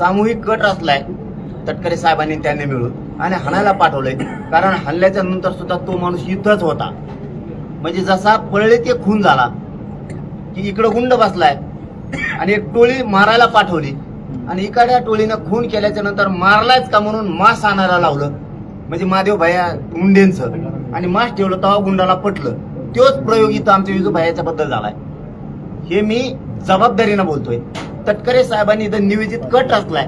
सामूहिक कट रचलाय तटकरे साहेबांनी त्यांनी मिळून. आणि हाणायला पाठवलंय. कारण हल्ल्याच्या नंतर सुद्धा तो माणूस इथंच होता. म्हणजे जसा पळले ते खून झाला. की इकडं गुंड बसलाय. आणि एक टोळी मारायला पाठवली. आणि इकड्या टोळीनं खून केल्याच्यानंतर मारलायच का म्हणून मांस आणायला लावलं. म्हणजे महादेव भैया मुंडेंचं. आणि मांस ठेवलं तेव्हा गुंडाला पटलं. तोच प्रयोग इथं आमच्या विजू भायाच्या बद्दल झालाय. हे मी जबाबदारीनं बोलतोय. तटकरे साहेबांनी इथं निवेदित कट रचलाय.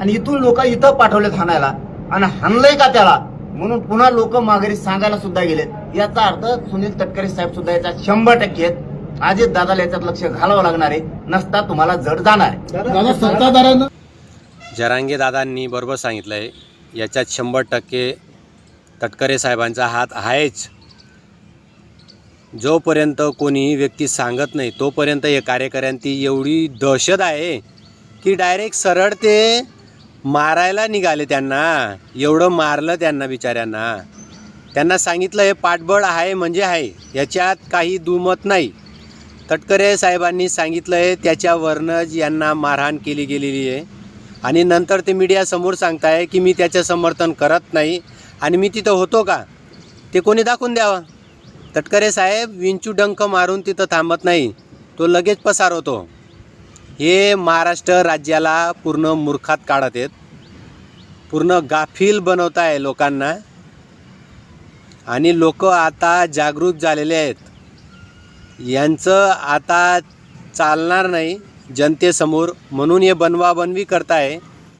आणि इथून लोक इथं पाठवलेत हाणायला. आणि हाणलंय का त्याला? म्हणून पुन्हा लोक माघारी सांगायला सुद्धा गेलेत. याचा अर्थ सुनील तटकरे साहेब सुद्धा याच्यात शंभर टक्के आहेत. अजित दादाला याच्यात लक्ष घालावं लागणार आहे. नसता तुम्हाला जड जाणार जरांगे दादांनी बरोबर सांगितलं आहे याच्यात शंभर टक्के तटकरे साहेबांचा हात आहेच. जोपर्यंत कोणीही व्यक्ती सांगत नाही तोपर्यंत हे कार्यकर्त्यांची एवढी दहशत आहे की डायरेक्ट सरळ ते मारायला निघाले त्यांना. एवढं मारलं त्यांना बिचाऱ्यांना. त्यांना सांगितलं हे पाठबळ आहे म्हणजे आहे. याच्यात काही दुमत नाही. तटकरे साहेबांनी सांगितलं आहे त्याच्यावरनंच यांना मारहाण केली गेलेली आहे. आणि नंतर ते मीडियासमोर सांगताय की मी त्याचं समर्थन करत नाही. आणि मी तिथं होतो का? ते कोणी दाखवून द्यावं? तटकरे साहेब विंचू डंक मारून तिथं थांबत नाही. तो लगेच पसार होतो हे महाराष्ट्र राज्याला पूर्ण मूर्खात काढत आहेत. पूर्ण गाफील बनवत आहे लोकांना. आणि लोक आता जागृत झालेले आहेत. यांचं आता चालणार नाही जनतेसमोर. म्हणून हे बनवाबनवी करताय.